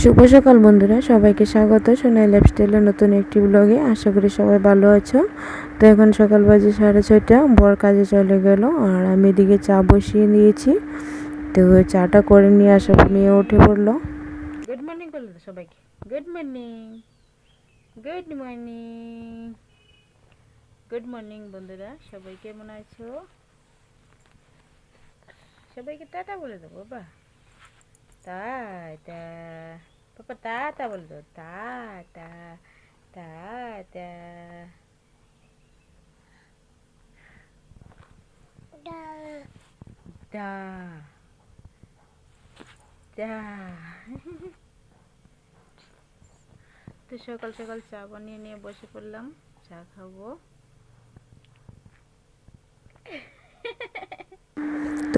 শুভ সকাল বন্ধুরা, সবাইকে স্বাগত। সোনাই লাইফস্টাইলের নতুন একটি ব্লগে আশা করি সবাই ভালো আছো। তো এখন সকাল বাজে সাড়ে ছয়টা, বর কাজে চলে গেল আর আমি এদিকে চা বসিয়ে নিয়েছি। তো চাটা করে নিয়ে পর মেয়ে উঠে পড়ল। গুড মর্নিং বলে দাও সবাইকে। Good morning good morning good morning বন্ধুরা, সবাই কেমন আছো? সবাইকে টাটা বলে দেবো বাবা। টাটা পাপা টাটা বলে দাও টাটা টাটা দা দা তো সকাল সকাল চা বানিয়ে নিয়ে বসে পড়লাম চা খাব।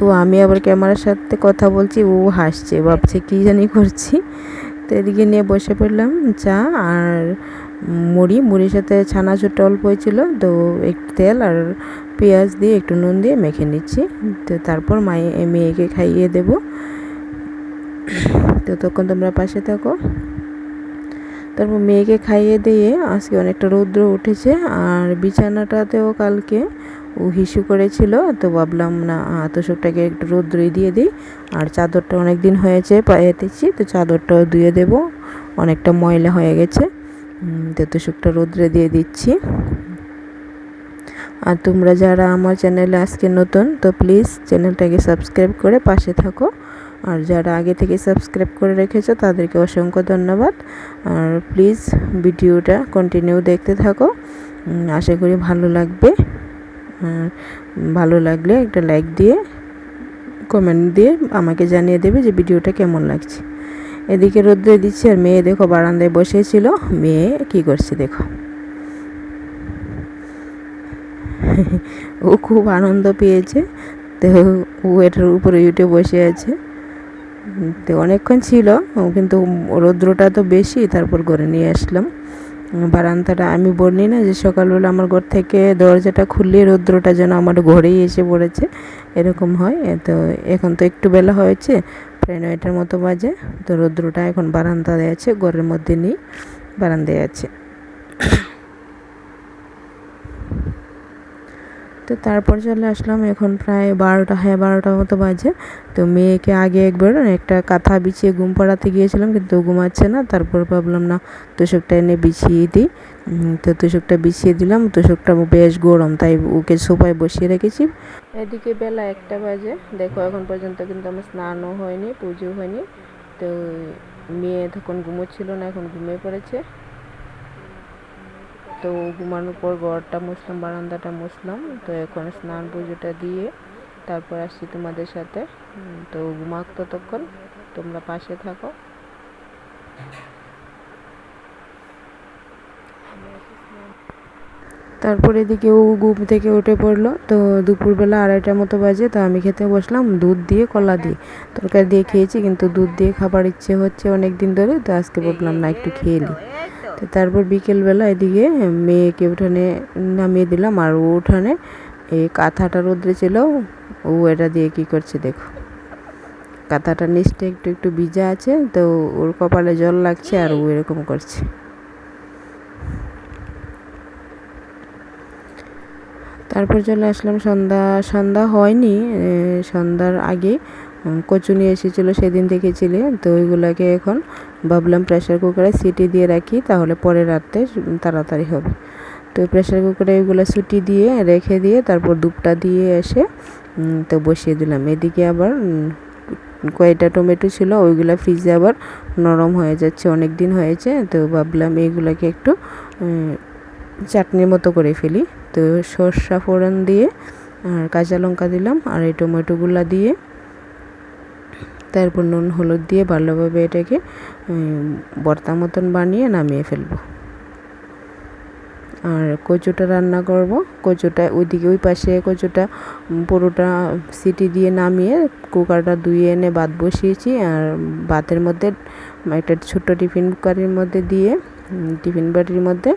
তো আমি আবার ক্যামেরার সাথে কথা বলছি, ও হাসছে, ভাবছে কী জানি করছি। তো এদিকে নিয়ে বসে পড়লাম চা আর মুড়ি। মুড়ির সাথে ছানাচুর অল্প হয়েছিল, তো একটু তেল আর পেঁয়াজ দিয়ে একটু নুন দিয়ে মেখে নিচ্ছি। তো তারপর মায়ে, মেয়েকে খাইয়ে দেব। তো তখন তোমরা পাশে থাকো। তারপর মেয়েকে খাইয়ে দিয়ে আজকে অনেকটা রৌদ্র উঠেছে আর বিছানাটাতেও কালকে ও হিসু করেছিল, তো ভাবলাম না তোষকটাকে একটু রৌদ্রই দিয়ে দিই। আর চাদরটা অনেক দিন হয়েছে পায়েতেছি তো চাদরটাও ধুয়ে দেব, অনেকটা ময়লা হয়ে গেছে। তো তোষকটা রৌদ্রে দিয়ে দিচ্ছি। আর তোমরা যারা আমার চ্যানেলে আজকে নতুন, তো প্লিজ চ্যানেলটাকে সাবস্ক্রাইব করে পাশে থাকো। আর যারা আগে থেকে সাবস্ক্রাইব করে রেখেছো, তাদেরকে অসংখ্য ধন্যবাদ। আর প্লিজ ভিডিওটা কন্টিনিউ দেখতে থাকো। আশা করি ভালো লাগবে। ভালো লাগলে একটা লাইক দিয়ে কমেন্ট দিয়ে আমাকে জানিয়ে দেবে যে ভিডিওটা কেমন লাগছে। এদিকে রোদ্রে দিচ্ছে আর মেয়ে দেখো বারান্দায় বসেছিল মেয়ে কি করছে দেখো। ও খুব আনন্দ পেয়েছে। তো ও এটার উপরে উঠে বসে আছে। তো অনেকক্ষণ ছিল, কিন্তু রৌদ্রটা তো বেশি, তারপর ঘরে নিয়ে আসলাম। বারান্দাটা আমি বলি না যে সকালবেলা আমার ঘর থেকে দরজাটা খুললে রৌদ্রটা যেন আমার ঘরেই এসে পড়েছে, এরকম হয়। তো এখন তো একটু বেলা হয়েছে, প্রায় নয়টার মতো বাজে, তো রৌদ্রটা এখন বারান্দায় আছে, ঘরের মধ্যে নেই, বারান্দায় আছে। তো তারপর চলে আসলাম এখন প্রায় বারোটা হ্যাঁ বারোটার মতো বাজে। তো মেয়েকে আগে একবার একটা কাঁথা বিছিয়ে ঘুম পাড়াতে গিয়েছিলাম, কিন্তু ঘুমাচ্ছে না। তারপর ভাবলাম, না, তোষকটা এনে বিছিয়ে দিই। তো তোষকটা বিছিয়ে দিলাম। তোষকটা বেশ গরম, তাই ওকে সোফায় বসিয়ে রেখেছি। এদিকে বেলা একটা বাজে। দেখো, এখন পর্যন্ত কিন্তু আমার স্নানও হয়নি, পুজো হয়নি। তো মেয়ে তখন ঘুমোচ্ছিল না, এখন ঘুমিয়ে পড়েছে। তো ঘুমানোর পর ঘরটা মুছলাম, বারান্দাটা মুছলাম। তো এখন স্নান পুজোটা দিয়ে তারপর আসছি তোমাদের সাথে। তো ঘুমাক ততক্ষণ, তোমরা পাশে থাকো। তারপর এদিকে ও ঘুম থেকে উঠে পড়ল। তো দুপুরবেলা আড়াইটার মতো বাজে, তো আমি খেতে বসলাম, দুধ দিয়ে কলা দিয়ে। তরকারি দিয়ে খেয়েছি, কিন্তু দুধ দিয়ে খাবার ইচ্ছে হচ্ছে অনেক দিন ধরে, তো আজকে ভাবলাম না একটু খেয়ে নিই। তো তারপর বিকেলবেলা এদিকে মেয়েকে উঠানে নামিয়ে দিলাম আর ও উঠানে এই কাঁথাটা রোদ্রে ছিল, ও এটা দিয়ে কি করছে দেখো। কাঁথাটা নিচটা একটু একটু ভিজা আছে, তো ওর কপালে জল লাগছে আর ও এরকম করছে। তারপর চলে আসলাম, সন্ধ্যা সন্ধ্যা হয়নি সন্ধ্যার আগে কচু নিয়ে এসেছিল সেদিন দেখেছিলে তো ওইগুলোকে এখন ভাবলাম প্রেশার কুকারে সিটি দিয়ে রাখি, তাহলে পরে রাত্রে তাড়াতাড়ি হবে। তো প্রেশার কুকারে ওইগুলো সুটি দিয়ে রেখে দিয়ে তারপর দুপটা দিয়ে এসে তো বসিয়ে দিলাম। এদিকে আবার কয়েকটা টমেটো ছিল, ওইগুলো ফ্রিজে আবার নরম হয়ে যাচ্ছে অনেক দিন হয়েছে। তো ভাবলাম এইগুলোকে একটু চাটনির মতো করে ফেলি। তো সর্ষা ফোড়ন দিয়ে আর কাঁচা লঙ্কা দিলাম আর এই টমেটোগুলো দিয়ে তারপর নুন হলুদ দিয়ে ভালোভাবে এটাকে বর্তা মতন বানিয়ে নামিয়ে ফেলব। আর কচুটা রান্না করব। কচুটা ওইদিকে, ওই পাশে কচুটা পুরোটা সিটি দিয়ে নামিয়ে কুকারটা ধুয়ে এনে ভাত বসিয়েছি। আর ভাতের মধ্যে, একটা ছোট্ট টিফিন কুকারের মধ্যে দিয়ে টিফিন বাটির মধ্যে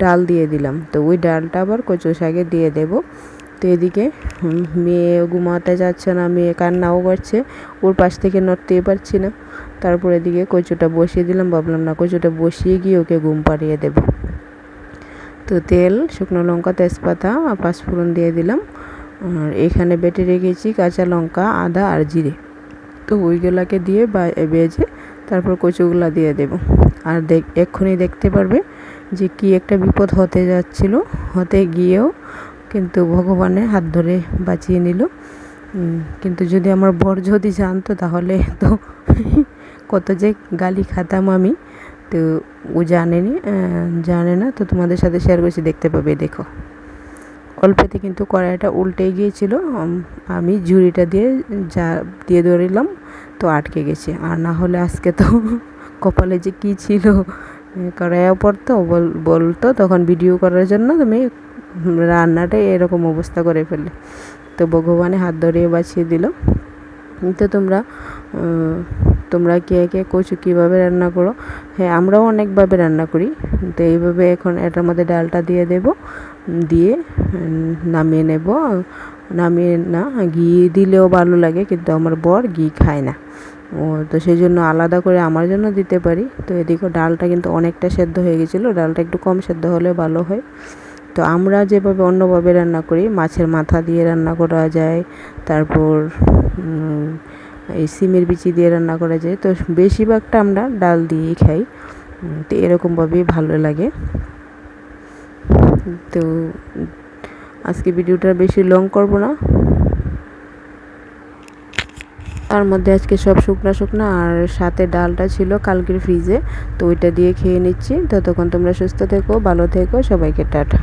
ডাল দিয়ে দিলাম। তো ওই ডালটা আবার কচু শাকে দিয়ে দেব। তো এদিকে মেয়ে ঘুমাতে যাচ্ছে না, মেয়ে কান্নাও করছে। ওর পাশ থেকে নড়তেই পারছি না। তারপর এদিকে কচুটা বসিয়ে দিলাম, ভাবলাম না কচুটা বসিয়ে গিয়ে ওকে ঘুম পাড়িয়ে দেব। তো তেল, শুকনো লঙ্কা, তেজপাতা আর পাঁচফোড়ন দিয়ে দিলাম। আর এখানে বেটে রেখেছি কাঁচা লঙ্কা, আদা আর জিরে। তো ওইগুলাকে দিয়ে বেজে তারপর কচুগুলা দিয়ে দেব। আর দেখ, এক্ষুনি দেখতে পারবে যে কি একটা বিপদ হতে যাচ্ছিল। হতে গিয়েও কিন্তু ভগবানের হাত ধরে বাঁচিয়ে নিল। কিন্তু যদি আমার বর যদি জানতো তাহলে তো কত যে গালি খাতাম আমি। তো ও জানেনি জানে না। তো তোমাদের সাথে শেয়ার করছি, দেখতে পাবে, দেখো। অল্পতে কিন্তু কড়াইটা উল্টে গিয়েছিল। আমি ঝুড়িটা দিয়ে যা, দিয়ে ধরিলাম তো আটকে গেছে। আর না হলে আজকে তো কপালে যে কী ছিল কড়াইও পড়তো, বল, বলতো, তখন ভিডিও করার জন্য তুমি রান্নাটা এরকম অবস্থা করে ফেলে। তো ভগবানে হাত ধরিয়ে বাঁচিয়ে দিল। তো তোমরা তোমরা কে কে কচু কীভাবে রান্না করো? হ্যাঁ আমরাও অনেকভাবে রান্না করি। তো এইভাবে এখন এটার মধ্যে ডালটা দিয়ে দেব। দিয়ে নামিয়ে নেব। নামিয়ে না, ঘি দিলেও ভালো লাগে, কিন্তু আমার বর ঘি খায় না। ও, তো সেই জন্য আলাদা করে আমার জন্য দিতে পারি। তো এদিকে ডালটা কিন্তু অনেকটা সেদ্ধ হয়ে গেছিল। ডালটা একটু কম সেদ্ধ হলে ভালো হয়। তো আমরা যেভাবে অন্যভাবে রান্না করি, মাছের মাথা দিয়ে রান্না করা যায়, তারপর এই সিমের বিচি দিয়ে রান্না করা যায়। তো বেশিরভাগটা আমরা ডাল দিয়েই খাই। তো এরকমভাবেই ভালো লাগে। তো আজকে ভিডিওটা বেশি লং করব না। তার মধ্যে আজকে সব শুকনা শুকনা, আর সাথে ডালটা ছিল কালকের ফ্রিজে তো ওইটা দিয়ে খেয়ে নিচ্ছি। ততক্ষণ তোমরা সুস্থ থেকো, ভালো থেকো, সবাইকে টাটা।